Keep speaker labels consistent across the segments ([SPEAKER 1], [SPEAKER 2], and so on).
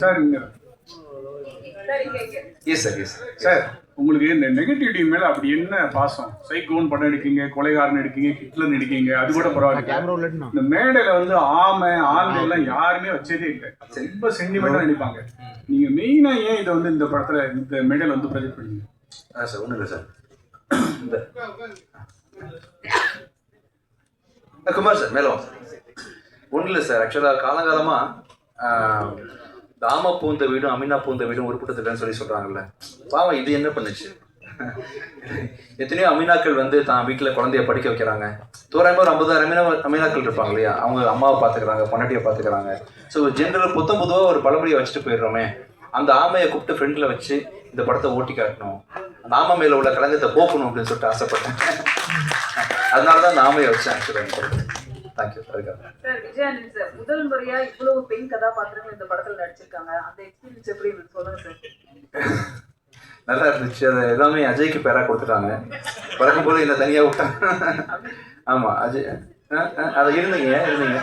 [SPEAKER 1] Sir இங்க
[SPEAKER 2] S sir yes
[SPEAKER 1] sir உங்களுக்கு இந்த நெகட்டிவிட்டி மேல அப்படி என்ன பாசம்? சைக்கோன் படம் எடுக்கீங்க கொலைகாரன் எடுக்கீங்க ஹிட்லர் நடிக்கீங்க அது கூட பரவாயில்ல. இந்த மேடையில வந்து ஆமை ஆந்தை எல்லாம் யாருமே வச்சதே இல்லை. ரொம்ப சென்டிமெண்டா நடிப்பாங்க நீங்க மெயினா ஏன் இதை வந்து இந்த படத்துல இந்த மேடையில வந்து ப்ரொஜெக்ட் பண்ணீங்க?
[SPEAKER 2] ஆ சார் ஒன்றும் இல்லை சார் இந்த குமார் சார் மேலே வாங்க சார் ஒன்றும் இல்லை சார் ஆக்சுவலாக காலங்காலமாக தாம பூந்த வீடும் அமினா பூந்த வீடும் உருப்பிட்டதில்லைன்னு சொல்லி சொல்கிறாங்கல்ல பாவம் இது என்ன பண்ணுச்சு? எத்தனையோ அமீனாக்கள் வந்து தான் வீட்டில் குழந்தைய படிக்க வைக்கிறாங்க. தோராயமாக ஒரு ஐம்பதாயிரம் அமீனா அமீனாக்கள் இருப்பாங்க இல்லையா? அவங்க அம்மாவை பார்த்துக்கிறாங்க பொண்டாட்டியை பார்த்துக்கிறாங்க. ஸோ ஜென்ரல் புத்தம் புதுவாக ஒரு பழமொழியை வச்சுட்டு போயிடுறோமே. அந்த ஆமையை கூப்பிட்டு ஃப்ரெண்டில் வச்சு இந்த படத்தை ஓட்டி காட்டணும். அந்த ஆமை மேலே உள்ள கலங்கத்தை போக்கணும் அப்படின்னு சொல்லிட்டு ஆசைப்பட்டேன். அதனால தான் அந்த ஆமையை வச்சேன் ஆக்சுவலாக தேங்க்யூ
[SPEAKER 3] சார் விஜயானந்த் சார் முதல் முறையா இவ்வளவு பெண் கதாபாத்திரங்கள் இந்த படத்துல நடிச்சிருக்காங்க? அந்த எக்ஸ்பீரியன்ஸ் எப்படி சொல்லுங்க சார்
[SPEAKER 2] நல்லா இருந்துச்சு. அது எல்லாமே அஜய்க்கு பேரா கொடுத்துட்டாங்க. பிறக்கும் போது என்ன தனியாக விட்டாங்க ஆமாம் அஜய் ஆ, ஆ, அதை இருந்தீங்க இருந்தீங்க.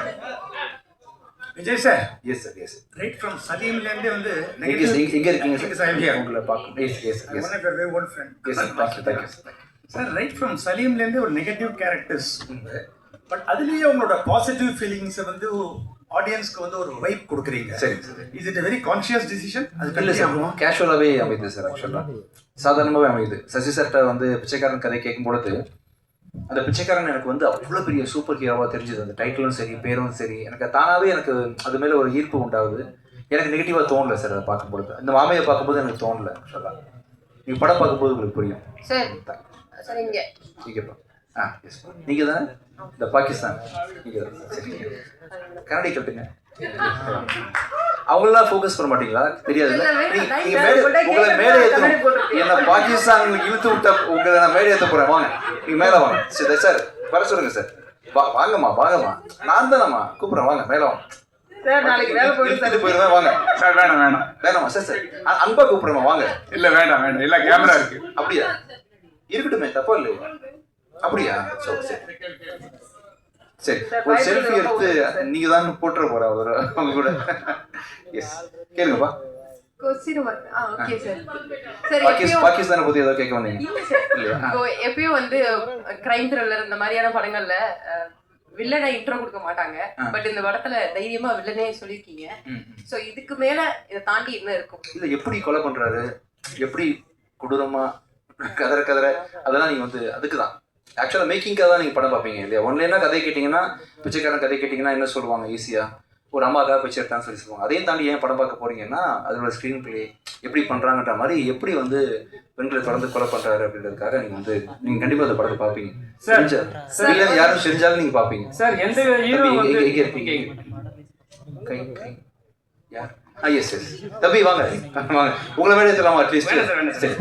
[SPEAKER 4] Vijay sir
[SPEAKER 2] yes sir yes
[SPEAKER 4] right from சலீம்லேருந்தே வந்து
[SPEAKER 2] எங்கே எங்கே இருக்கீங்க சார்
[SPEAKER 4] sir.
[SPEAKER 2] உங்களை பார்க்க yes
[SPEAKER 4] yes yes one friend yes sir
[SPEAKER 2] thank you thank you sir
[SPEAKER 4] sir right from சலீம்லேருந்தே ஒரு நெகட்டிவ் கேரக்டர்ஸ் பட் அதுலேயே உங்களோட பாசிட்டிவ் ஃபீலிங்ஸை வந்து ஆடியன்ஸ்க்கு வந்து ஒரு வைப் கொடுக்குறீங்க.
[SPEAKER 2] சரி சரி.
[SPEAKER 4] Is it very conscious decision அது
[SPEAKER 2] இல்லை சார் கேஷுவலாகவே அமையுது சார் ஆக்சுவலாக சாதாரணமாகவே அமையுது சசி சார்கிட்ட வந்து பிச்சைக்காரன் கதை கேட்கும் பொழுது அந்த பிச்சைக்காரன் எனக்கு வந்து அவ்வளோ பெரிய சூப்பர் ஹீரோவாக தெரிஞ்சுது. அந்த டைட்டிலும் சரி பேரும் சரி. எனக்கு தானாகவே எனக்கு அது மேலே ஒரு ஈர்ப்பு உண்டாகுது. எனக்கு நெகட்டிவாக தோணல சார் அதை பார்க்கும் பொழுது. இந்த மாமையை பார்க்கும்போது எனக்கு தோணல ஆக்சுவலாக நீங்கள் படம் பார்க்கும்போது உங்களுக்கு புரியும்.
[SPEAKER 5] சார் சார் இங்க.
[SPEAKER 2] ஓகேப்பா ஆ எஸ் நீங்கள் தானே இந்த பாகிஸ்தான். நீங்கள் கரடி கட்டுங்க. அவங்களெல்லாம் ஃபோக்கஸ் பண்ண மாட்டீங்களா? தெரியாது. உங்களை
[SPEAKER 3] கண்ணாடி
[SPEAKER 2] ஏற்றணும். என்ன பாகிஸ்தான் இழுத்து விட்ட உங்களை நான் மேடை ஏற்ற போறேன். வாங்க. நீங்க மேலே வாங்க. சரி சார் வர சொல்லுங்க சார். வா வாங்கம்மா வாங்கம்மா. நான் தானம்மா கூப்பிடுறேன். வாங்க மேலே வாங்க.
[SPEAKER 3] சார் நாளைக்கு வேலை போயிட்டு
[SPEAKER 2] போயிருவேன் வாங்க.
[SPEAKER 1] சார் வேணாம் வேணாம்.
[SPEAKER 2] வேணாமா சார் சார். அன்பா கூப்பிடுறேன் வாங்க.
[SPEAKER 1] இல்ல வேண்டாம் வேண்டாம் இல்ல கேமரா இருக்கு.
[SPEAKER 2] அப்படியா? இருக்கட்டுமே தப்பா இல்லையே? அப்படியா? சரி சரி. சரி
[SPEAKER 3] சார்,
[SPEAKER 2] ஒரு செல்ஃபி எடுத்து. நீங்க தான் போட்டுற போற அவர் அவங்க கூட. எஸ் கேளுங்கப்பா. பாகிஸ்தானை பத்தி ஏதோ கேட்க வந்தீங்க
[SPEAKER 5] எப்பயும் வந்து கிரைம் த்ரில்லர் இந்த மாதிரியான படங்கள்ல வில்லனை இன்ட்ரோ கொடுக்க மாட்டாங்க. பட் இந்த படத்துல தைரியமா வில்லனே சொல்லியிருக்கீங்க. சோ இதுக்கு மேல இதை தாண்டி என்ன இருக்கும்?
[SPEAKER 2] இல்ல எப்படி கொலை பண்றாரு? எப்படி கொடூரமா கதற கதற? அதெல்லாம் நீங்க வந்து அதுக்கு தான் ஆக்சுவலாக மேக்கிங்காக தான் நீங்கள் படம் பார்ப்பீங்க இல்லையா? ஒன்லைனா கதை கேட்டிங்கன்னா பிச்சைக்காரன் கதை கேட்டிங்கன்னா என்ன சொல்லுவாங்க? ஈஸியாக ஒரு அம்மாக்காக பிச்சை எடுத்தான்னு சொல்லி சொல்லுவாங்க. அதையும் தாண்டி ஏன் படம் பார்க்க போறீங்கன்னா அதோட ஸ்க்ரீன் பிளே எப்படி பண்ணுறாங்கன்ற மாதிரி எப்படி வந்து பெண்களை தொடர்ந்து கொலை பண்ணுறாரு அப்படின்றதுக்காக நீங்கள் வந்து நீங்கள் கண்டிப்பாக அந்த படத்தை பார்ப்பீங்க.
[SPEAKER 6] சார்,
[SPEAKER 2] யாரும் செஞ்சாலும் நீங்கள் பார்ப்பீங்க.
[SPEAKER 6] சார் எந்த
[SPEAKER 2] இருக்கீங்க? கை கை. யார்? ஆ எஸ் எஸ் தம்பி வாங்க. வாங்க. உங்களை வேலை எடுத்துலாமா அட்லீஸ்ட்
[SPEAKER 6] சார்,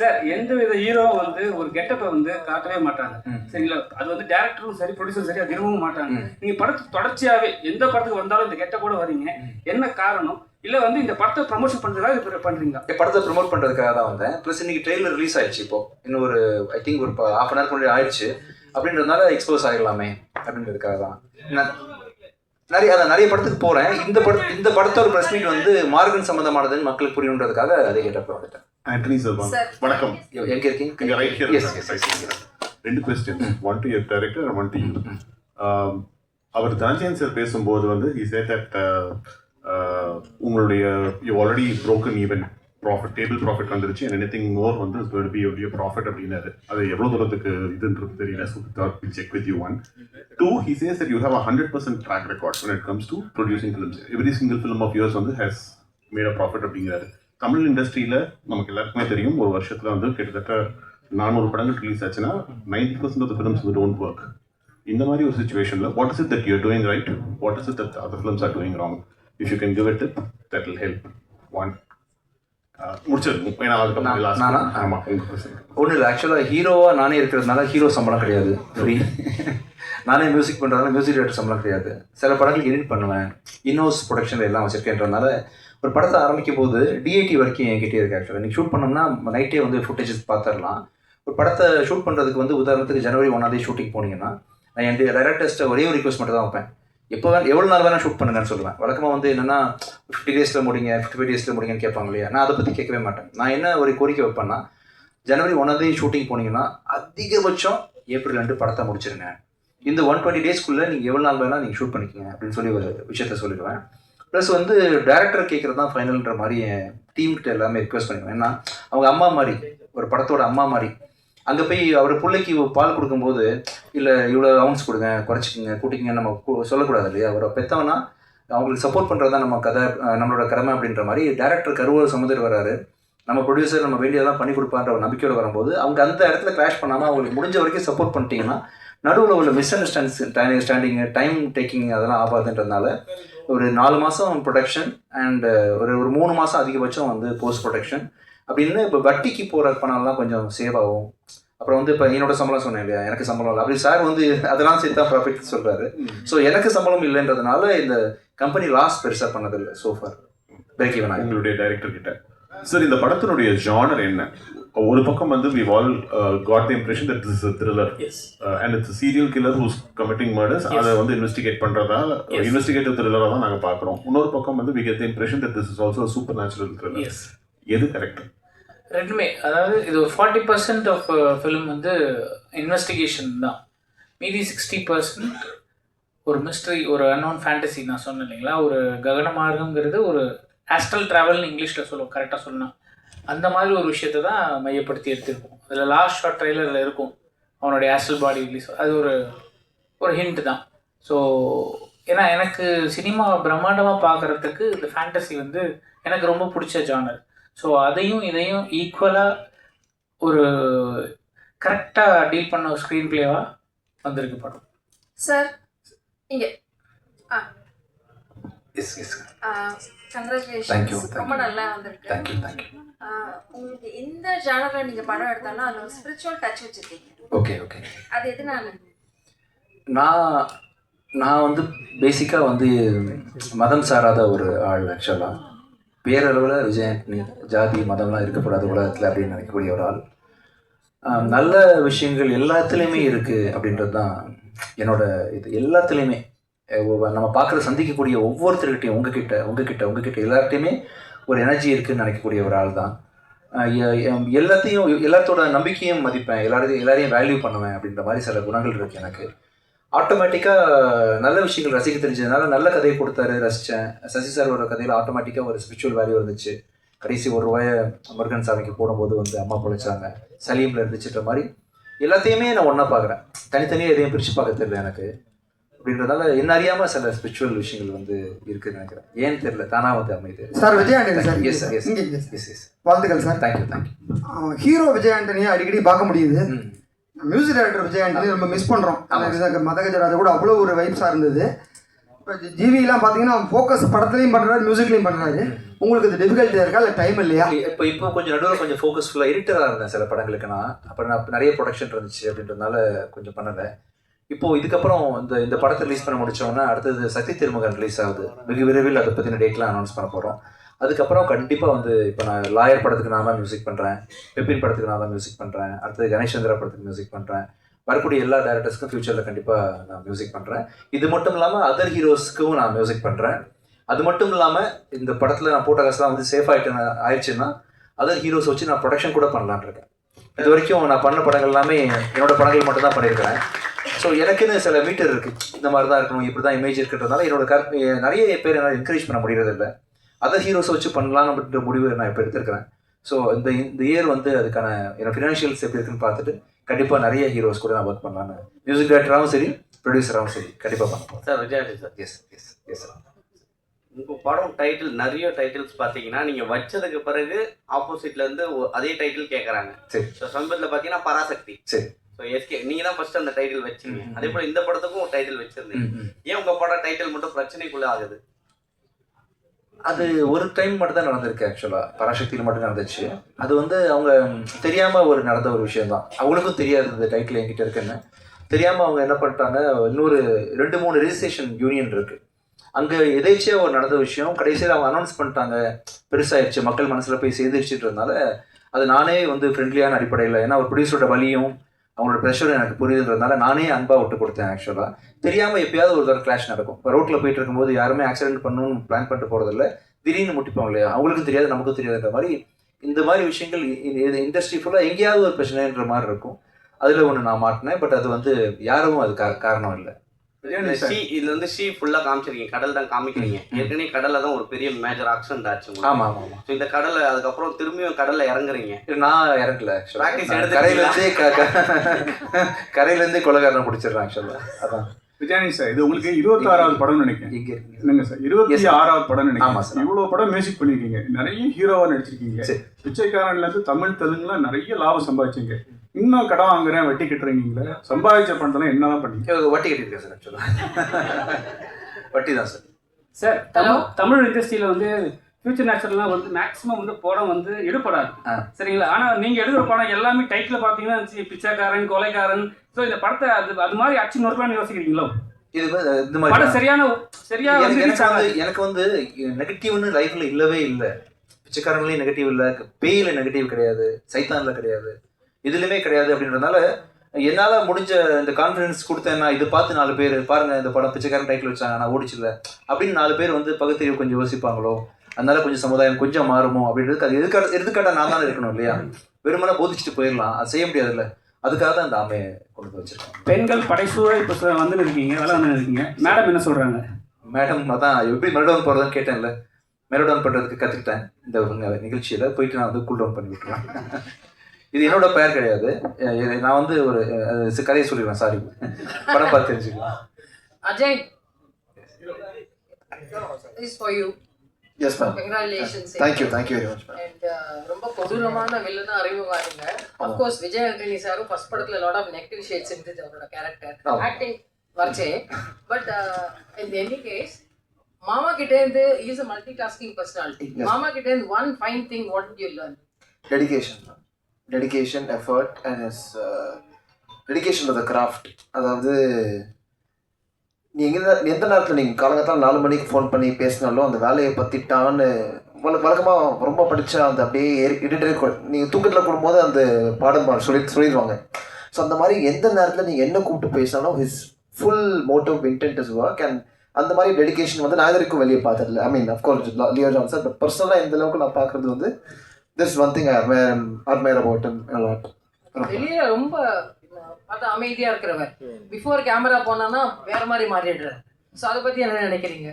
[SPEAKER 6] சார். எந்த வித ஹீரோ வந்து ஒரு கெட்டப்பை வந்து காட்டவே மாட்டாங்க. சரிங்களா? அது வந்து டேரக்டரும் சரி ப்ரொடியூசரும் சரி அது விரும்பவும் மாட்டாங்க. நீங்க படத்துக்கு தொடர்ச்சியாவே எந்த படத்துக்கு வந்தாலும் இந்த கெட்ட கூட வரீங்க. என்ன காரணம்? இல்ல வந்து இந்த படத்தை ப்ரமோஷன் பண்றதுக்காக பண்றீங்களா?
[SPEAKER 2] படத்தை ப்ரோமோட் பண்ணுறதுக்காக தான் வந்தேன். ப்ளஸ் இன்னைக்கு ட்ரெயிலர் ரிலீஸ் ஆயிடுச்சு இப்போ. இன்னும் ஒரு ஐ திங்க் ஒரு ஹாஃப் அன் ஹவர் முன்னாடி ஆயிடுச்சு. அப்படின்றதுனால எக்ஸ்போஸ் ஆகிடலாமே அப்படின்றதுக்காக தான். நிறைய அதான் நிறைய படத்துக்கு போகிறேன் இந்த பட இந்த படத்தோட ப்ரெஸ் மீட் வந்து மார்கன் சம்மந்தமானதுன்னு மக்களுக்கு புரியணுன்றதுக்காக அதை கேட்டப்போ வந்துட்டேன்.
[SPEAKER 7] ஆண்டனி செல்வம்
[SPEAKER 5] சார்.
[SPEAKER 7] வணக்கம்.
[SPEAKER 2] எங்க இருக்கீங்க. எஸ் எஸ்
[SPEAKER 7] ரெண்டு question one to your director one to you our Dhananjayan sir பேசும்போது வந்து that uh, uh, உங்களுடைய you already broken even profit table profit வந்துருச்சு. அண்ட் எனி திங் மோர் வந்து கோட் பி யோர் ப்ராஃபிட் அப்படின்னாரு. அது எவ்வளோ தூரத்துக்கு இதுன்றது தெரியல. So that will check with you one to he says that you have hundred percent track record when it comes to producing films. Every single film of yours வந்து has made a profit அப்படிங்கிறாரு. தமிழ் இண்டஸ்ட்ரியில் நமக்கு எல்லாருக்குமே தெரியும் ஒரு வருஷத்தில் வந்து கிட்டத்தட்ட நானூறு படங்கள் ரிலீஸ் ஆச்சுன்னா நைன்டி பர்சன்ட் ஆஃப் ஃபிலிம்ஸ் வந்து டோன்ட் ஒர்க் இந்த மாதிரி ஒரு சுச்சுவேஷனில் what is it that you're doing right what is it that other films are doing wrong if you can give it that will help one முடிச்சிருக்கும் ஏன்னா அதுக்கப்புறம்? ஆமாம்
[SPEAKER 2] ஒன்றும் இல்லை. ஆக்சுவலாக ஹீரோவாக நானே இருக்கிறதுனால ஹீரோ சம்பளம் கிடையாது. ஃப்ரீ நானே மியூசிக் பண்ணுறதுனால மியூசிக் டேரக்டர் சம்பளம் கிடையாது. சில படங்களுக்கு எடிட் பண்ணுவேன். இன்னோஸ் ப்ரொடக்ஷனில் எல்லாம் வச்சிருக்கேன்றதுனால ஒரு படத்தை ஆரம்பிக்கும் போது டிஐடி வரைக்கும் என்கிட்டே இருக்கு ஆக்சுவலாக நீங்கள் ஷூட் பண்ணோம்னா நைட்டே வந்து ஃபுட்டேஜஸ் பார்த்துடலாம் ஒரு படத்தை ஷூட் பண்ணுறதுக்கு வந்து உதாரணத்துக்கு ஜனவரி ஒன்றாந்தே ஷூட்டிங் போனீங்கன்னா நான் என் டைரக்டர்ஸ்ட்டை ஒரே ஒரு ரிக்வஸ்ட் மட்டும் தான் வைப்பேன். எப்போ வேணும் எவ்வளோ நாள் வேணால் ஷூட் பண்ணுங்கன்னு சொல்லுவேன். வழக்கமாக வந்து என்னென்னா ஃபிஃப்டி டேஸில் முடிங்க ஃபிஃப்டி ஃபைவ் டேஸில் முடிங்கன்னு கேட்பாங்க இல்லையா? நான் அதை பற்றி கேட்கவே மாட்டேன். நான் என்ன ஒரு கோரிக்கை வைப்பேன்னா ஜனவரி ஒன்றாந்தே ஷூட்டிங் போனீங்கன்னா அதிகபட்சம் ஏப்ரல் ரெண்டு படத்தை முடிச்சிருங்க. இந்த ஒன் டுவெண்ட்டி டேஸ்க்குள்ளே நீங்கள் எவ்வளோ நாள் வேணால் நீங்கள் ஷூட் பண்ணிக்கங்க அப்படின்னு சொல்லி ஒரு விஷயத்த சொல்லிடுவேன். ப்ளஸ் வந்து டேரக்டர் கேட்குறது தான் ஃபைனல்ன்ற மாதிரி என் டீம்கிட்ட எல்லாமே ரிக்வெஸ்ட் பண்ணிடுவேன் ஏன்னா அவங்க அம்மா மாதிரி ஒரு படத்தோட அம்மா மாதிரி. அங்கே போய் அவர் பிள்ளைக்கு பால் கொடுக்கும்போது இல்லை இவ்வளோ அவுன்ஸ் கொடுங்க குறைச்சிக்கோங்க கூட்டிக்கிங்க நம்ம கு- சொல்லக்கூடாது இல்லையா? அவரை பெற்றவனா அவங்களுக்கு சப்போர்ட் பண்ணுறது தான் நம்ம கதை நம்மளோட கடமை அப்படின்ற மாதிரி டேரக்டர் கருவூர் சமுதர் வராரு. நம்ம ப்ரொடியூசர் நம்ம வேண்டியதெல்லாம் பண்ணி கொடுப்பான்ற ஒரு நம்பிக்கையோடு வரும்போது அவங்க அந்த இடத்துல கிராஷ் பண்ணாமல் அவங்களுக்கு முடிஞ்ச வரைக்கும் சப்போர்ட் பண்ணிட்டீங்கன்னா நடுவில் உள்ள miss understands standing time taking அதெல்லாம் ஆகாதுன்றதுனால ஒரு நாலு மாதம் ப்ரொடக்ஷன் அண்ட் ஒரு ஒரு மூணு மாதம் அதிகபட்சம் வந்து போஸ்ட் ப்ரொடக்ஷன் அப்படின்னு இப்போ வட்டிக்கு போகிற பணம்லாம் கொஞ்சம் சேவ் ஆகும். அப்புறம் வந்து இப்போ என்னோட சம்பளம் சொன்னேன் இல்லையா? எனக்கு சம்பளம் இல்லை. அப்படி சார் வந்து அதெல்லாம் சேர்த்து தான் ப்ராஃபிட் சொல்கிறாரு ஸோ எனக்கு சம்பளம் இல்லைன்றதுனால இந்த கம்பெனி லாஸ் பெருசாக பண்ணதில்லை சோஃபார் பிரேக் ஈவன் ஆகும்
[SPEAKER 7] உங்களுடைய டைரக்டர் கிட்ட. சார் இந்த படத்தினுடைய ஜானர் என்ன? ஒரு பக்கம் வந்து we all got the impression that this
[SPEAKER 8] thriller
[SPEAKER 7] and it's serial killer who's committing murders அதை வந்து இன்வெஸ்டிகேட் பண்றதா?
[SPEAKER 8] Yes.
[SPEAKER 7] இன்வெஸ்டிகேட்டிவ் த்ரில்லராக தான் நாங்க பார்க்குறோம். இன்னொரு பக்கம் வந்து we get the impression that this is also supernatural
[SPEAKER 8] thriller
[SPEAKER 7] எது கரெக்ட்
[SPEAKER 8] ரெண்டுமே. அதாவது இது ஒரு ஃபார்ட்டி பர்சன்ட் ஆஃப் ஃபிலிம் வந்து இன்வெஸ்டிகேஷன் தான். மீதி சிக்ஸ்டி பர்சன்ட் ஒரு மிஸ்ட்ரி ஒரு அன்னோன் ஃபேண்டசி நான் சொன்னேன் இல்லைங்களா? ஒரு ககனமார்க்கங்கிறது ஒரு ஆஸ்ட்ரல் ட்ராவல்னு இங்கிலீஷில் சொல்லுவோம். கரெக்டாக சொன்னா. அந்த மாதிரி ஒரு விஷயத்தை தான் மையப்படுத்தி எடுத்திருக்கோம். அதில் லாஸ்ட் ஷார்ட் ட்ரைலரில் இருக்கும். அவனுடைய ஆஸ்ட்ரல் பாடி ரிலீஸ் அது ஒரு ஒரு ஹிண்ட் தான். ஸோ ஏன்னா எனக்கு சினிமா பிரம்மாண்டமாக பார்க்குறதுக்கு இந்த ஃபேண்டசி வந்து எனக்கு ரொம்ப பிடிச்ச ஜானர் ஸோ அதையும் இதையும் ஈக்குவலாக ஒரு கரெக்டாக டீல் பண்ண ஒரு ஸ்க்ரீன் பிளேவாக வந்திருக்கு படம்.
[SPEAKER 5] சார் இங்கே. ஆ.
[SPEAKER 2] எஸ் எஸ் thank
[SPEAKER 5] ரொம்ப. நல்லா வந்திருக்கு.
[SPEAKER 2] தேங்க்யூ தேங்க்யூ
[SPEAKER 5] ஆஹ் உங்களுக்கு எந்த ஜானர்ல நீங்க படம் எடுத்தாலும் அதுல ஸ்பிரிச்சுவல் டச் வச்சிருக்கீங்க.
[SPEAKER 2] ஓகே ஓகே
[SPEAKER 5] அது எதனால?
[SPEAKER 2] நான் நான் வந்து பேசிக்காக வந்து மதம் சாராத ஒரு ஆள் ஆக்சுவலாக பேரளவில் விஜயாண்டனி ஜாதி மதம்லாம் இருக்கக்கூடாது உலகத்தில் அப்படின்னு நினைக்கக்கூடிய ஒரு ஆள். நல்ல விஷயங்கள் எல்லாத்துலேயுமே இருக்குது அப்படின்றது தான் என்னோட இது. எல்லாத்துலேயுமே நம்ம பார்க்குற சந்திக்கக்கூடிய ஒவ்வொருத்தர்கிட்டையும் உங்ககிட்ட உங்ககிட்ட உங்ககிட்ட எல்லார்ட்டையுமே ஒரு எனர்ஜி இருக்குன்னு நினைக்கக்கூடிய ஒரு ஆள் தான். எல்லாத்தையும் எல்லாத்தோட நம்பிக்கையும் மதிப்பேன். எல்லாரையும் எல்லாரையும் வேல்யூ பண்ணுவேன் அப்படின்ற மாதிரி சில குணங்கள் இருக்குது எனக்கு. ஆட்டோமேட்டிக்காக நல்ல விஷயங்கள் ரசிக்க தெரிஞ்சதுனால நல்ல கதையை கொடுத்தாரு ரசித்தேன் சசி சாரோட கதையில் ஆட்டோமேட்டிக்காக ஒரு ஸ்பிரிச்சுவல் வேல்யூ இருந்துச்சு. கடைசி ஒரு ரூபாயை முருகன் சாமிக்கு போடும்போது வந்து அம்மா பொழைச்சாங்க. சலீமில் இருந்துச்சுன்ற மாதிரி. எல்லாத்தையுமே நான் ஒன்றா பார்க்குறேன். தனித்தனியாக எதையும் பிரித்து பார்க்க தெரியல எனக்கு. அப்படின்றதால என்ன அறியாமல் சில ஸ்பிரிச்சுவல் விஷயங்கள் வந்து இருக்குன்னு நினைக்கிறேன். ஏன்னு தெரியல தானாக வந்து அமைது
[SPEAKER 9] sir Vijay Antony sir
[SPEAKER 2] yes sir yes.
[SPEAKER 9] Yes yes
[SPEAKER 2] வாழ்த்துக்கள் sir.
[SPEAKER 9] Thank you
[SPEAKER 2] thank you
[SPEAKER 9] hero Vijay ஆண்டனியை அடிக்கடி பார்க்க முடியுது. மியூசிக் டைரக்டர் விஜய் ஆண்டனி ரொம்ப மிஸ். எனக்கு மதகஜராஜ கூட அவ்வளோ ஒரு வைப்ஸாக இருந்தது. இப்போ ஜிவிலாம் பார்த்தீங்கன்னா ஃபோக்கஸ் படத்துலையும் பண்ணுறாரு மியூசிக்லையும் பண்ணுறாரு உங்களுக்கு இது டிஃபிகல்ட்டியாக இருக்கா? இல்லை டைம் இல்லையா?
[SPEAKER 2] இப்போ இப்போ கொஞ்சம் நடுவில் கொஞ்சம் ஃபோக்கஸ்ஃபுல்லாக இருட்டராக இருந்தேன் சில படங்களுக்கு நான் அப்புறம் நான் நிறைய ப்ரொடக்ஷன் இருந்துச்சு அப்படின்றதுனால கொஞ்சம் பண்ணலை. இப்போ இதுக்கப்புறம் இந்த இந்த படத்தை ரிலீஸ் பண்ண முடிச்சோன்னா அடுத்தது சக்தி திருமகன் ரிலீஸ் ஆகுது. வெகு விரைவில் அதை பற்றின டேட்லாம் அனௌன்ஸ் பண்ண போகிறோம் அதுக்கப்புறம் கண்டிப்பாக வந்து இப்போ நான் லாயர் படத்துக்கு நான் தான் மியூசிக் பண்ணுறேன் பெப்பின் படத்துக்கு நான் தான் மியூசிக் பண்ணுறேன் அடுத்தது கணேஷ்சந்திரா படத்துக்கு மியூசிக் பண்ணுறேன் வரக்கூடிய எல்லா டேரக்டர்ஸ்க்கும் ஃப்யூச்சரில் கண்டிப்பாக நான் மியூசிக் பண்ணுறேன் இது மட்டும் இல்லாமல் அதர் ஹீரோஸ்க்கும் நான் மியூசிக் பண்ணுறேன் அது மட்டும் இல்லாமல் இந்த படத்தில் நான் போட்ட காசுலாம் வந்து சேஃப் ஆகிட்டு ஆயிடுச்சுன்னா அதர் ஹீரோஸ் வச்சு நான் ப்ரொடக்ஷன் கூட பண்ணலான் இருக்கேன். இது வரைக்கும் நான் பண்ண படங்கள் எல்லாமே என்னோட படங்கள் மட்டும் தான் பண்ணியிருக்கிறேன். ஸோ எனக்குன்னு சில மீட்டர் இருக்குது இந்த மாதிரி தான் இருக்கணும் இப்படி தான் இமேஜ் இருக்கிறதுனால என்னோட கர் நிறைய பேர் என்னால் என்கரேஜ் பண்ண முடியறது இல்லை. அதர் ஹீரோஸை வச்சு பண்ணலாம் அப்படின்ற முடிவு நான் இப்போ எடுத்திருக்கிறேன். ஸோ இந்த இந்த இயர் வந்து அதுக்கான என்னோட ஃபினான்ஷியல்ஸ் எப்படி இருக்குன்னு பார்த்துட்டு கண்டிப்பாக நிறைய ஹீரோஸ் கூட நான் ஒர்க் பண்ணலான்னு மியூசிக் டைரக்டராகவும் சரி ப்ரொடியூசராகவும் சரி கண்டிப்பாக பண்ண போகிறேன்
[SPEAKER 10] sir Vijayandi sir.
[SPEAKER 2] Yes yes yes sir
[SPEAKER 10] உங்க படம் டைட்டில் நிறைய டைட்டில்ஸ் பாத்தீங்கன்னா நீங்க வச்சதுக்கு பிறகு ஆப்போசிட்ல இருந்து ஒ- அதே டைட்டில் கேக்குறாங்க.
[SPEAKER 2] சரி.
[SPEAKER 10] ஸோ சமீபத்தில் பாத்தீங்கன்னா பராசக்தி.
[SPEAKER 2] சரி.
[SPEAKER 10] ஸோ எஸ்கே நீங்க தான் ஃபர்ஸ்ட் அந்த டைட்டில் வச்சீங்க. அதே போல இந்த படத்துக்கும் டைட்டில் வச்சிருந்தீங்க. ஏன் உங்க படம் டைட்டில் மட்டும் பிரச்சனைக்குள்ள ஆகுது?
[SPEAKER 2] அது ஒரு டைம் மட்டும் தான் நடந்திருக்கு ஆக்சுவலாக பராசக்தியில் மட்டும் நடந்துச்சு. அது வந்து அவங்க தெரியாமல் ஒரு நடந்த ஒரு விஷயம் தான் அவங்களுக்கும் தெரியாது இந்த டைட்டில் என்கிட்ட இருக்குன்னு. தெரியாமல் அவங்க என்ன பண்ணிட்டாங்க இன்னொரு ரெண்டு மூணு ரெஜிஸ்ட்ரேஷன் யூனியன் இருக்குது அங்கே எதேச்சியாக ஒரு நடந்த விஷயம் கடைசியில் அவங்க அனௌன்ஸ் பண்ணிட்டாங்க. பெருசாகிடுச்சு மக்கள் மனசில் போய் சேர்ந்துருச்சுன்றதுனால அது நானே வந்து ஃப்ரெண்ட்லியான அடிப்படையில் ஏன்னா ஒரு ப்ரொடியூசரோட வழியும் அவங்களோட ப்ரெஷர் எனக்கு புரியுதுன்றதுனால நானே அன்பாக விட்டு கொடுத்தேன் ஆக்சுவலாக தெரியாமல் எப்பயாவது ஒரு தடவை கிளாஷ் நடக்கும். இப்போ ரோட்டில் போயிட்டு இருக்கும்போது யாருமே ஆக்சிடென்ட் பண்ணணும்னு பிளான் பண்ணிட்டு போகிறதில்ல திடீர்னு முட்டிப்போம் இல்லையா? அவங்களுக்கும் தெரியாது நமக்கும் தெரியாதுன்ற மாதிரி இந்த மாதிரி விஷயங்கள் இண்டஸ்ட்ரி ஃபுல்லாக எங்கேயாவது ஒரு பிரச்சனைன்ற மாதிரி இருக்கும். அதில் ஒன்று நான் மாட்டினேன் பட் அது வந்து யாரும் அது காரணம் இல்லை.
[SPEAKER 10] ஷீ இதுல வந்து ஷீ ஃபுல்லா காமிச்சிருக்கீங்க. கடல் தான் காமிக்கிறீங்க. ஏற்கனவே கடல்ல தான் ஒரு பெரிய மேஜர் ஆக்சிடென்ட் ஆச்சு.
[SPEAKER 2] ஆமாம் ஆமாம்
[SPEAKER 10] So, இந்த கடல்ல அதுக்கப்புறம் திரும்பியும் கடல்ல இறங்குறீங்க.
[SPEAKER 2] இது நான் இறங்கல ஆக்சுவலாக
[SPEAKER 10] எடுத்துட்டீங்களா?
[SPEAKER 2] கரையிலேருந்தே கரையிலேருந்தே கொலகாரனை பிடிச்சிடுறேன் ஆக்சுவலாக அதான்.
[SPEAKER 1] விஜயானி சார் இது உங்களுக்கு இருபத்தி ஆறாவது படம்னு நினைக்கிறேன்.
[SPEAKER 2] இங்கே இருக்கீங்க
[SPEAKER 1] என்னங்க சார் இருபத்தி. ஆறாவது படம் நினைக்கிறேன். இவ்வளவு படம் மியூசிக் பண்ணிருக்கீங்க. நிறைய ஹீரோவா நடிச்சிருக்கீங்க.
[SPEAKER 2] சரி.
[SPEAKER 1] பிச்சைக்காரன்ல இருந்து தமிழ் தெலுங்குலாம் நிறைய லாபம் சம்பாதிச்சீங்க. இன்னும் கடன் வாங்குறேன் வட்டி கட்டுறீங்களே சம்பாதிச்ச பணத்தெல்லாம் என்னதான் பண்ணீங்க?
[SPEAKER 2] வட்டி கட்டியிருக்கேன் சார் ஆக்சுவலாக வட்டி தான் சார்.
[SPEAKER 6] சார் தமிழ் தமிழ் இண்டஸ்ட்ரியில் வந்து ஃபியூச்சர் நேச்சுரல்லாம் வந்து மேக்ஸிமம் வந்து படம் வந்து எடுப்படாது. சரிங்களா? ஆனால் நீங்கள் எடுக்கிற படம் எல்லாமே டைட்டில் பார்த்தீங்கன்னா பிச்சைக்காரன் கொலைக்காரன். ஸோ இந்த படத்தை அது அது மாதிரி அச்சு நொறுக்கலாம்னு யோசிக்கிறீங்களோ?
[SPEAKER 2] இது இந்த
[SPEAKER 6] படம்
[SPEAKER 2] மாதிரி
[SPEAKER 6] சரியான சரியா வந்து
[SPEAKER 2] எனக்கு வந்து
[SPEAKER 6] ஆகாது.
[SPEAKER 2] எனக்கு வந்து நெகட்டிவ்னு லைஃப்ல இல்லவே இல்லை. பிச்சைக்காரன்லையும் நெகட்டிவ் இல்லை. பேயில நெகட்டிவ் கிடையாது. சைத்தான்ல கிடையாது. இதுலையுமே கிடையாது அப்படின்றதுனால என்னால் முடிஞ்ச இந்த கான்ஃபிடன்ஸ் கொடுத்தேன் நான் இது பார்த்து நாலு பேர் பாருங்க இந்த படம் பிச்சைக்காரன் டைட்டில் வச்சாங்க நான் ஓடிச்சில்ல அப்படின்னு நாலு பேர் வந்து பகுத்தறிவு கொஞ்சம் யோசிப்பாங்களோ? அதனால கொஞ்சம் சமுதாயம் கொஞ்சம் மாறுமோ? அப்படின்றது அது எதுக்காக எடுத்துக்காட்டா நான் தானே இருக்கணும் இல்லையா? வெறுமனே போதிச்சுட்டு போயிடலாம். அது செய்ய முடியாதுல்ல. அதுக்காக தான் இந்த ஆமையை கொண்டு வந்து வச்சிருக்கேன்
[SPEAKER 6] பெண்கள் படைசூழ இப்போ வந்து இருக்கீங்க வேலை வந்து இருக்கீங்க. மேடம் என்ன சொல்றாங்க?
[SPEAKER 2] மேடம் அதான் எப்படி மெலோடவுன் போகிறதுன்னு கேட்டேன்ல. மெலோடவுன் பண்ணுறதுக்கு கற்றுக்கிட்டேன் இந்த நிகழ்ச்சியில் போயிட்டு நான் வந்து கூல் டவுன் பண்ணி விட்டுருவேன் இது என்னோட பெயர் கிடையாது. நான் வந்து ஒரு கதையை சொல்லிடுவேன் சாரி படம் பார்த்து தெரிஞ்சுக்கலாம்.
[SPEAKER 5] Ajay is for you
[SPEAKER 11] yes ma'am
[SPEAKER 5] congratulations
[SPEAKER 11] thank you thank you very
[SPEAKER 5] much and ரொம்ப கொடூரமான வில்லனா அறிமுகம் ஆகுங்க அஃப்கோர்ஸ் விஜய் ஆண்டனி சாரும் ஃபர்ஸ்ட் படத்துல லாட் ஆஃப் நெகட்டிவ் ஷேட்ஸ் இருந்தது அவரோட கேரக்டர். ஆக்டிங் வரைச்சே பட் இந்த எனி கேஸ் மாமா கிட்ட இருந்து is a multi tasking personality. மாமா கிட்ட இருந்து one fine thing what you learn
[SPEAKER 11] dedication dedication effort and yes dedication the craft அதாவது நீங்கள் எந்த எந்த நேரத்தில் நீங்கள் காலங்கத்தால் நாலு மணிக்கு ஃபோன் பண்ணி பேசினாலும் அந்த வேலையை பற்றிட்டான்னு வழக்கமாக ரொம்ப படித்தா அந்த அப்படியே எடிட்டரே நீங்கள் தூக்கத்தில் கூடும்போது அந்த பாடம் சொல்லி சொல்லிடுவாங்க. ஸோ அந்த மாதிரி எந்த நேரத்தில் நீங்கள் என்ன கூப்பிட்டு பேசினாலும் his full motive intent is work and அந்த மாதிரி டெடிகேஷன் வந்து நான் இது வரைக்கும் வெளியே பார்த்ததில்ல. I mean of course Leo Johnson but பர்சனலாக எந்த அளவுக்கு நான் பார்க்குறது வந்து this one thing admire admire about lot
[SPEAKER 5] வெளியே ரொம்ப பார்த்தா அமைதியா இருக்கிறவர். பிஃபோர் கேமரா போனானா வேற மாதிரி மாறிடுறாரு. ஸோ அதை பத்தி என்ன நினைக்கிறீங்க?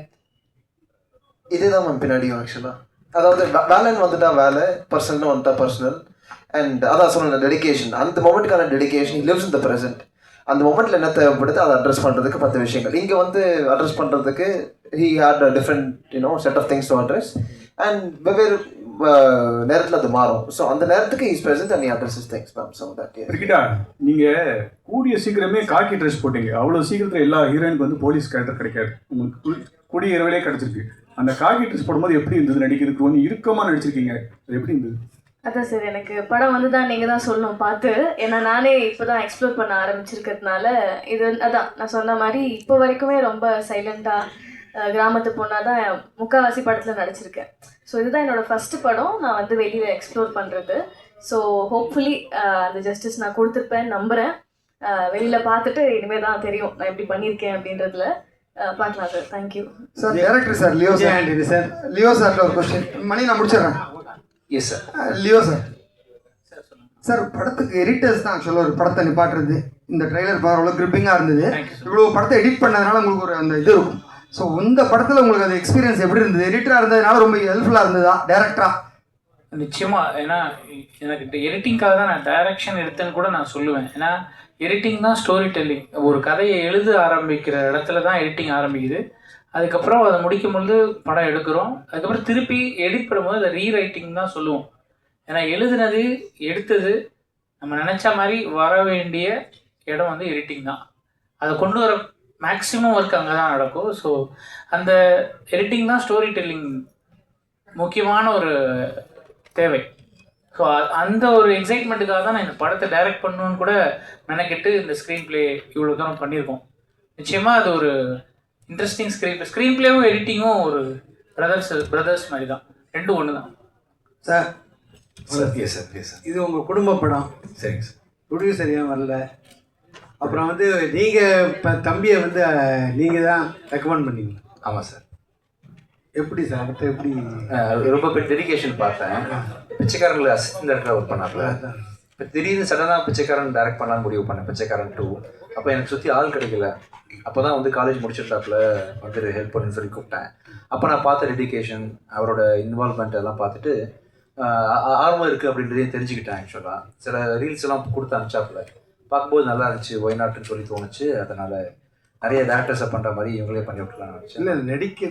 [SPEAKER 11] இதே தான் மேம் பின்னாடியும் ஆக்சுவலாக அதாவது வேலைன்னு வந்துட்டா வேலை பர்சனல்னு வந்துட்டா பர்சனல் அண்ட் அதான் சொன்னேன் டெடிகேஷன் அந்த மொமெண்ட்க்கான dedication lives in the present அந்த மொமெண்ட்டில் என்ன தேவைப்படுது அதை அட்ரஸ் பண்ணுறதுக்கு பத்து விஷயங்கள். இங்கே வந்து அட்ரஸ் பண்ணுறதுக்கு he had different you know set of things to address and வெவ்வேறு நேரத்தில் அது மாறும். ஸோ அந்த நேரத்துக்கு is present and addresses things ma'am so that
[SPEAKER 1] கிரிக்கெட்டா நீங்க கூடிய சீக்கிரமே காக்கி ட்ரெஸ் போட்டீங்க. அவ்வளவு சீக்கிரத்துல எல்லா ஹீரோயினுக்கு வந்து போலீஸ் கேரக்டர் கிடைக்காது. உங்களுக்கு கூடிய இரவிலே கிடைச்சிருக்கு. அந்த காக்கி ட்ரெஸ் போடும்போது எப்படி இருந்தது? நடிக்கிறதுக்கு கொஞ்சம் இறுக்கமா நடிச்சிருக்கீங்க. எப்படி இருந்தது?
[SPEAKER 12] அதான் சார் எனக்கு படம் வந்து தான் நீங்கள் தான் சொல்லணும் பார்த்து. ஏன்னா நானே இப்போ தான் எக்ஸ்ப்ளோர் பண்ண ஆரம்பிச்சிருக்கிறதுனால இது வந்து- அதான் நான் சொன்ன மாதிரி இப்போ வரைக்குமே ரொம்ப சைலண்ட்டாக கிராமத்து பொண்ணாக தான் முக்கால்வாசி படத்தில் நடிச்சிருக்கேன். ஸோ இதுதான் என்னோடய ஃபஸ்ட்டு படம். நான் வந்து வெளியில் எக்ஸ்ப்ளோர் பண்ணுறது ஸோ ஹோப்ஃபுல்லி அந்த ஜஸ்டிஸ் நான் கொடுத்துருப்பேன் நம்புகிறேன் வெளியில் பார்த்துட்டு இனிமேல் தான் தெரியும் நான் எப்படி பண்ணியிருக்கேன் அப்படின்றதுல. பார்க்கலாம் sir.
[SPEAKER 9] Thank you sir director sir Leo
[SPEAKER 4] sir sir
[SPEAKER 9] Leo சார்ல ஒரு கொஸ்டின் மணி நான் முடிச்சிடுறேன்.
[SPEAKER 2] Yes sir
[SPEAKER 9] Leo sir sir படத்துக்கு எடிட்டர்ஸ் தான் ஆக்சுவலாக ஒரு படத்தை நிப்பாட்டுறது. இந்த ட்ரைலர் பார் அவ்வளோ கிரிப்பிங்காக இருந்தது. இவ்வளோ படத்தை எடிட் பண்ணதுனால உங்களுக்கு ஒரு அந்த இது இருக்கும். ஸோ இந்த படத்தில் உங்களுக்கு அந்த எக்ஸ்பீரியன்ஸ் எப்படி இருந்தது? எடிட்டராக இருந்ததுனால ரொம்ப ஹெல்ப்ஃபுல்லாக இருந்ததா? டேரக்டராக
[SPEAKER 8] நிச்சயமாக ஏன்னா எனக்கு எடிட்டிங்காக தான் நான் டைரக்ஷன் எடுத்தேன்னு கூட நான் சொல்லுவேன். ஏன்னா எடிட்டிங் தான் ஸ்டோரி டெல்லிங் ஒரு கதையை எழுத ஆரம்பிக்கிற இடத்துல தான் எடிட்டிங் ஆரம்பிக்குது. அதுக்கப்புறம் அதை முடிக்கும் பொழுது படம் எடுக்கிறோம். அதுக்கப்புறம் திருப்பி எடிட் பண்ணும்போது அதை ரீரைட்டிங் தான் சொல்லுவோம். ஏன்னா எழுதுனது எடுத்தது நம்ம நினச்ச மாதிரி வர வேண்டிய இடம் வந்து எடிட்டிங் தான். அதை கொண்டு வர மேக்ஸிமம் ஒர்க் அங்கே தான் நடக்கும். ஸோ அந்த எடிட்டிங் தான் ஸ்டோரி டெல்லிங் முக்கியமான ஒரு தேவை. ஸோ அந்த ஒரு எக்ஸைட்மெண்ட்டுக்காக தான் நான் இந்த படத்தை டைரக்ட் பண்ணணும்னு கூட மெனக்கெட்டு இந்த ஸ்க்ரீன் ப்ளே இவ்வளோ தூரம் பண்ணியிருக்கோம். நிச்சயமாக அது ஒரு இன்ட்ரெஸ்டிங் ஸ்க்ரீன் ப்ளே ஸ்க்ரீன் ப்ளேவும் எடிட்டிங்கும் ஒரு பிரதர்ஸ் பிரதர்ஸ் மாதிரி தான் ரெண்டும் ஒன்று தான்
[SPEAKER 4] சார்
[SPEAKER 2] சார்
[SPEAKER 4] இது உங்க குடும்ப படம்.
[SPEAKER 2] சரிங்க சார்
[SPEAKER 13] முடிவு சரியாக வரல? அப்புறம் வந்து நீங்கள் இப்போ தம்பியை வந்து நீங்கள் தான் ரெக்கமெண்ட் பண்ணீங்க.
[SPEAKER 2] ஆமாம் சார்
[SPEAKER 13] எப்படி சார் அடுத்து எப்படி?
[SPEAKER 2] ரொம்ப பெரிய டெடிகேஷன் பார்த்தேன். பிச்சைக்காரங்களை அசிஸ்டன்ட் டேரக்டராக ஒர்க் பண்ணாப்ல இப்போ திடீர்னு சடனாக பிச்சைக்காரன் டைரக்ட் பண்ணலாம்னு முடிவு பண்ணேன். பிச்சைக்காரன் டூ அப்போ எனக்கு சுற்றி ஆள் கிடைக்கல. அப்போ தான் வந்து காலேஜ் முடிச்சிருந்தாப்புல வந்து ஹெல்ப் பண்ணுன்னு சொல்லி கூப்பிட்டேன். அப்போ நான் பார்த்த டெடிகேஷன் அவரோட இன்வால்மெண்ட் எல்லாம் பார்த்துட்டு ஆர்வம் இருக்குது அப்படின்றதையும் தெரிஞ்சுக்கிட்டேன் ஆக்சுவலாக சில ரீல்ஸ் எல்லாம் கொடுத்து அனுப்பிச்சாப்புல. பார்க்கும்போது நல்லா இருந்துச்சு ஒய்நாட்டுன்னு சொல்லி தோணுச்சு. அதனால் நிறைய டேரக்டர்ஸை பண்ணுற மாதிரி இவங்களே பண்ணி விட்டுலாம்னு நினச்சேன்.
[SPEAKER 13] இல்லை நடிக்க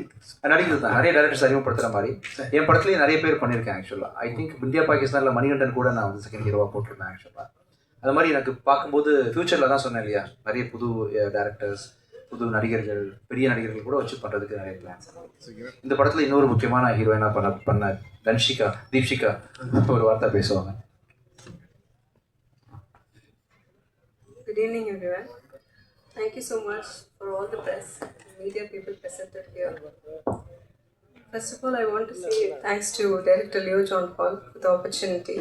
[SPEAKER 2] நடிக்கிறது தான். நிறைய டேரக்டர்ஸ் அறிமுகப்படுத்துற மாதிரி. என் படத்துலயே நிறைய பேர் பண்ணியிருக்கேன் ஆக்சுவலாக ஐ திங்க் இந்தியா பாகிஸ்தானில் மணிகண்டன் கூட நான் வந்து செகண்ட் ஹீரோவாக போட்டிருந்தேன் ஆக்சுவலாக அது மாதிரி எனக்கு பார்க்கும்போது ஃப்யூச்சரில் தான் சொன்னேன் இல்லையா? நிறைய புது டேரக்டர்ஸ் புது நடிகர்கள் பெரிய நடிகர்கள் கூட வச்சு பண்ணுறதுக்கு நிறைய பிளான்ஸ் இந்த படத்தில் இன்னொரு முக்கியமான ஹீரோயினாக பண்ண பண்ண தன்ஷிகா தீப்ஷிகா. ஒரு வார்த்தை பேசுவாங்க.
[SPEAKER 14] Good evening, everyone. Thank you so much for all the press and media people presented here. First of all, I want to say thanks to Director Leo John Paul for the opportunity.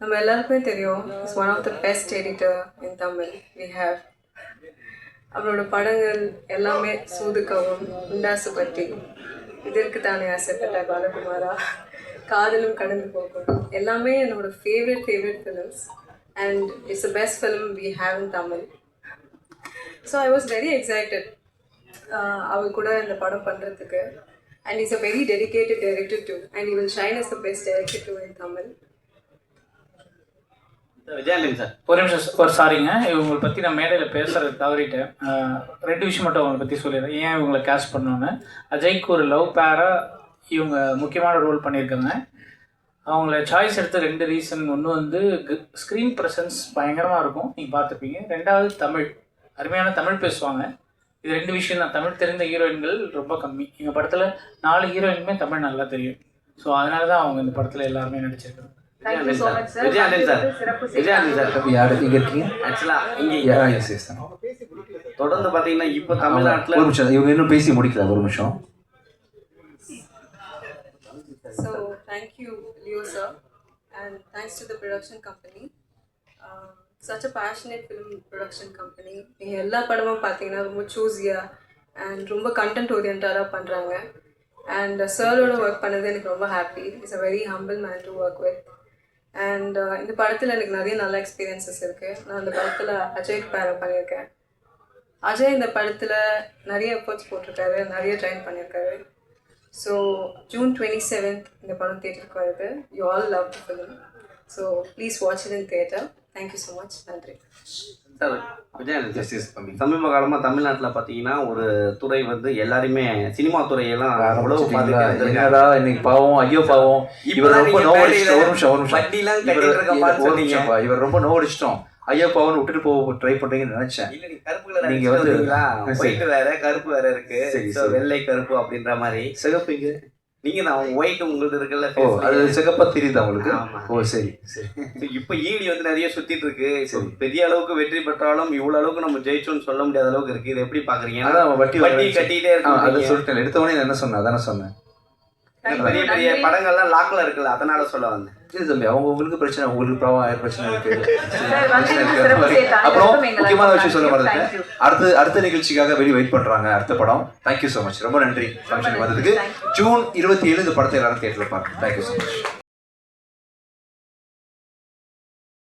[SPEAKER 14] நம்ம எல்லாருக்குமே தெரியும் is one of the best editor in Tamil we have அவரோட படங்கள் எல்லாமே சூதுக்கவும் உண்டாசு பற்றி இதற்கு தானே ஆசைப்பட்ட பாலகுமாரா காதலும் கடந்து போகும் எல்லாமே என்னோட favourite favourite films and it's the best film we have in Tamil so I was very excited அவர் கூட இந்த படம் பண்ணுறதுக்கு and is a very dedicated director too and will shine is the best director too in Tamil
[SPEAKER 10] Vijayanand sir.
[SPEAKER 8] ஒரு நிமிஷம் sir. ஒரு சாரிங்க இவங்களை பற்றி நான் மேடையில் பேசுறது தவறிட்டேன். ரெண்டு விஷயம் மட்டும் அவங்களை பற்றி சொல்லிடுறேன். ஏன் இவங்களை கேஸ்ட் பண்ணோன்னு அஜய்க்கு ஒரு லவ் பேராக இவங்க முக்கியமான ரோல் பண்ணியிருக்காங்க. அவங்கள சாய்ஸ் எடுத்த ரெண்டு ரீசன் ஒன்று வந்து ஸ்க்ரீன் ப்ரெசன்ஸ் பயங்கரமாக இருக்கும். நீங்கள் பார்த்துருப்பீங்க. ரெண்டாவது தமிழ். அருமையான தமிழ் பேசுவாங்க. இது ரெண்டு விஷயம் தான். தமிழ் தெரிந்த ஹீரோயின்கள் ரொம்ப கம்மி. எங்கள் படத்தில் நாலு ஹீரோயினுமே தமிழ் நல்லா தெரியும். ஸோ அதனால தான் அவங்க இந்த படத்தில் எல்லாருமே நடிச்சிருக்காங்க.
[SPEAKER 10] தொடர்ந்து பார்த்தீங்கன்னா இப்போ
[SPEAKER 2] ஒரு
[SPEAKER 10] தமிழ்நாட்டில்
[SPEAKER 2] நிமிஷம். இவங்க இன்னும் பேசி முடிக்கல. ஒரு நிமிஷம்.
[SPEAKER 14] So thank you, you sir, and thanks to the production company. Um, such a passionate film production company. நீங்கள் எல்லா படமும் பார்த்தீங்கன்னா ரொம்ப சூஸியாக அண்ட் ரொம்ப கண்டென்ட் ஓரியன்டாக பண்ணுறாங்க அண்ட் சாரோட ஒர்க் பண்ணது எனக்கு ரொம்ப happy it's a very humble man to work with and இந்த படத்தில் எனக்கு நிறைய நல்ல எக்ஸ்பீரியன்சஸ் இருக்குது நான் இந்த படத்தில் அஜய் பேரை பண்ணியிருக்கேன். அஜய் இந்த படத்தில் நிறைய எஃபர்ட்ஸ் போட்டிருக்காரு. நிறைய ட்ரைன் பண்ணியிருக்காரு. ஸோ ஜூன் டுவெண்ட்டி செவன்த் இந்த படம் தேட்டருக்கு வருது you all love the film so please watch it in theatre thank you so much நன்றி.
[SPEAKER 10] சார் விஜயானந்த் சமீப காலமாக தமிழ்நாட்டில் பார்த்தீங்கன்னா ஒரு துறை வந்து எல்லாருமே சினிமா துறையெல்லாம் அவ்வளவு
[SPEAKER 2] இன்னைக்கு பாவம் ஐயோ பாவம். இவர் ரொம்ப நோவடிச்சிட்டோம். ஒரு நிமிஷம் ஒரு நிமிஷம். இவர் ரொம்ப நோவடிச்சிட்டோம். ஐயோ பாவம் விட்டுட்டு போக ட்ரை பண்றீங்கன்னு நினைச்சேன்.
[SPEAKER 10] இல்ல கருப்பு கலர்
[SPEAKER 2] நீங்க வந்து-
[SPEAKER 10] வேற கருப்பு வேற இருக்கு. வெள்ளை கருப்பு அப்படின்ற மாதிரி.
[SPEAKER 2] சிகப்புங்க
[SPEAKER 10] நீங்க தான் ஒயிட் உங்களுக்கு இருக்குல்ல
[SPEAKER 2] ஓ அது. சிகப்பா தெரியுதா உங்களுக்கு?
[SPEAKER 10] ஆமா.
[SPEAKER 2] ஓ சரி சரி.
[SPEAKER 10] இப்ப ஈடி வந்து நிறைய சுத்திட்டு இருக்கு. பெரிய அளவுக்கு வெற்றி பெற்றாலும் இவ்வளவு அளவுக்கு நம்ம ஜெயிச்சோம்னு சொல்ல முடியாத அளவுக்கு இருக்கு. இது எப்படி பாக்குறீங்க?
[SPEAKER 2] வட்டி
[SPEAKER 10] வட்டி கட்டிட்டே
[SPEAKER 2] ஆ, அதை சொல்லிட்டேன். எடுத்த உடனே நான் என்ன சொன்னேன்? அதானே சொன்னேன்.
[SPEAKER 10] பெரிய பெரிய படங்கள்லாம் லாக்ல இருக்குல்ல அதனால சொல்ல வந்தேன்.
[SPEAKER 2] தம்பி அவங்க உங்களுக்கு பிரச்சனை உங்களுக்கு பிரச்சனை இருக்கு. அப்புறம் முக்கியமான விஷயம் சொல்ல. மறந்துட்டேன். அடுத்த அடுத்த நிகழ்ச்சிக்காக வெளி வெயிட் பண்றாங்க அடுத்த படம். தேங்க்யூ ஸோ மச் ரொம்ப நன்றி. ஃபங்க்ஷன் வந்ததுக்கு. ஜூன் இருபத்தி ஏழு இந்த படத்தை எல்லாரும் தேட்டரில் பாருங்க தேங்க்யூ ஸோ மச்